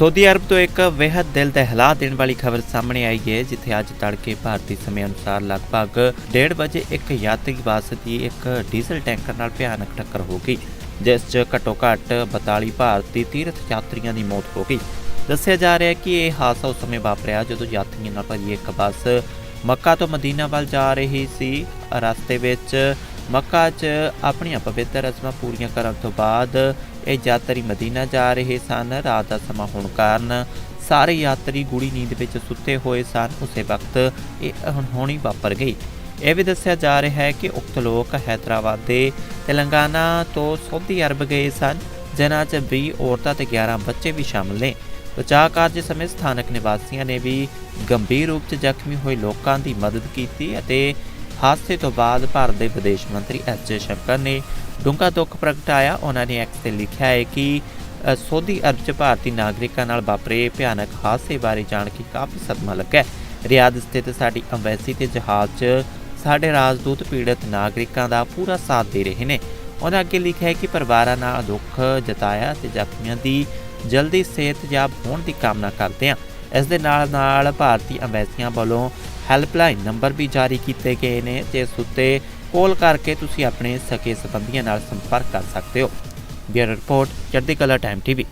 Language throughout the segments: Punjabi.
ਸਾਊਦੀ ਅਰਬ ਤੋਂ ਇੱਕ ਬੇहद ਦਿਲ ਦਹਿਲਾ ਦੇਣ ਵਾਲੀ ਖਬਰ ਸਾਹਮਣੇ ਆਈ ਹੈ, ਜਿੱਥੇ ਅੱਜ ਤੜਕੇ ਭਾਰਤੀ ਸਮੇਂ ਅਨੁਸਾਰ ਲਗਭਗ 1:30 ਵਜੇ ਇੱਕ ਯਾਤਰੀ ਬੱਸ ਦੀ ਇੱਕ ਡੀਜ਼ਲ ਟੈਂਕਰ ਨਾਲ ਭਿਆਨਕ ਟੱਕਰ ਹੋ ਗਈ, ਜਿਸ 'ਚ ਘੱਟੋ ਘੱਟ 42 ਭਾਰਤੀ ਤੀਰਥ ਯਾਤਰੀਆਂ ਦੀ ਮੌਤ ਹੋ ਗਈ। ਦੱਸਿਆ ਜਾ ਰਿਹਾ ਹੈ ਕਿ ਇਹ ਹਾਦਸਾ ਉਸ ਸਮੇਂ ਵਾਪਰਿਆ ਜਦੋਂ ਯਾਤਰੀਆਂ ਨਾਲ ਭਰੀ ਇੱਕ ਬੱਸ ਮੱਕਾ ਤੋਂ ਮਦੀਨਾ ਵੱਲ ਜਾ ਰਹੀ ਸੀ। ਰਸਤੇ ਵਿੱਚ ਮੱਕਾ 'ਚ ਆਪਣੀਆਂ ਪਵਿੱਤਰ ਰਸਮਾਂ ਪੂਰੀਆਂ ਕਰਨ ਤੋਂ ਬਾਅਦ ਇਹ ਯਾਤਰੀ ਮਦੀਨਾ ਜਾ ਰਹੇ ਸਨ। ਰਾਤ ਦਾ ਸਮਾਂ ਹੋਣ ਕਾਰਨ ਸਾਰੇ ਯਾਤਰੀ ਗੂੜੀ ਨੀਂਦ ਵਿੱਚ ਸੁੱਤੇ ਹੋਏ ਸਨ। ਉਸੇ ਵਕਤ ਇਹ ਅਣਹੋਣੀ ਵਾਪਰ ਗਈ। ਇਹ ਵੀ ਦੱਸਿਆ ਜਾ ਰਿਹਾ ਹੈ ਕਿ ਉਕਤ ਲੋਕ ਹੈਦਰਾਬਾਦ ਦੇ ਤੇਲੰਗਾਨਾ ਤੋਂ ਸਾਊਦੀ ਅਰਬ ਗਏ ਸਨ। ਜਿਨ੍ਹਾਂ 'ਚ 20 ਔਰਤਾਂ ਤੇ 11 ਬੱਚੇ ਵੀ ਸ਼ਾਮਲ ਨੇ। ਬਚਾਅ ਕਾਰਜ ਸਮੇਂ ਸਥਾਨਕ ਨਿਵਾਸੀਆਂ ਨੇ ਵੀ ਗੰਭੀਰ ਰੂਪ 'ਚ ਜ਼ਖਮੀ ਹੋਏ ਲੋਕਾਂ ਦੀ ਮਦਦ ਕੀਤੀ ਅਤੇ ਹਾਦਸੇ ਤੋਂ ਬਾਅਦ ਭਾਰਤ ਦੇ ਵਿਦੇਸ਼ ਮੰਤਰੀ ਐਸ ਜੈ ਸ਼ੰਕਰ ਨੇ ਡੂੰਘਾ ਦੁੱਖ ਪ੍ਰਗਟਾਇਆ ਉਹਨਾਂ ਨੇ ਐਕਸ ਤੇ ਲਿਖਿਆ ਹੈ ਕਿ ਅ, ਸਾਊਦੀ ਅਰਬ 'ਚ ਭਾਰਤੀ ਨਾਗਰਿਕਾਂ ਨਾਲ ਵਾਪਰੇ ਭਿਆਨਕ ਹਾਦਸੇ ਬਾਰੇ ਜਾਣ ਕੇ ਕਾਫੀ ਸਦਮਾ ਲੱਗਾ ਰਿਆਦ ਸਥਿਤ ਸਾਡੀ ਅੰਬੈਸੀ ਤੇ ਜਹਾਜ਼ 'ਚ ਸਾਡੇ ਰਾਜਦੂਤ ਪੀੜਤ ਨਾਗਰਿਕਾਂ ਦਾ ਪੂਰਾ ਸਾਥ ਦੇ ਰਹੇ ਨੇ। ਉਹਨਾਂ ਅੱਗੇ ਲਿਖਿਆ ਹੈ ਕਿ ਪਰਿਵਾਰਾਂ ਨਾਲ ਦੁੱਖ ਜਤਾਇਆ ਤੇ ਜ਼ਖਮੀਆਂ ਦੀ ਜਲਦੀ ਸਿਹਤਯਾਬ ਹੋਣ ਦੀ ਕਾਮਨਾ ਕਰਦੇ ਹਾਂ। ਇਸ ਦੇ ਨਾਲ ਨਾਲ ਭਾਰਤੀ ਅੰਬੈਸੀਆਂ ਵੱਲੋਂ ਹੈਲਪਲਾਈਨ ਨੰਬਰ ਵੀ ਜਾਰੀ ਕੀਤੇ ਗਏ ਨੇ ਜਿਸ ਉੱਤੇ ਕਾਲ ਕਰਕੇ ਤੁਸੀਂ ਆਪਣੇ ਸਕੇ ਸੰਬੰਧੀਆਂ ਨਾਲ ਸੰਪਰਕ ਕਰ ਸਕਦੇ ਹੋ bureau report Chardi Kala time TV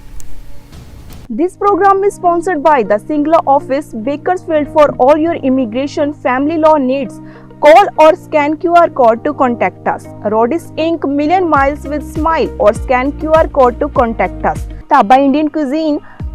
This program is sponsored by the Singla office, Bakersfield for all your immigration family law needs. Call or scan QR code to contact us. Rodis Inc. Million Miles with Smile or scan QR code to contact us. Taba Indian Cuisine,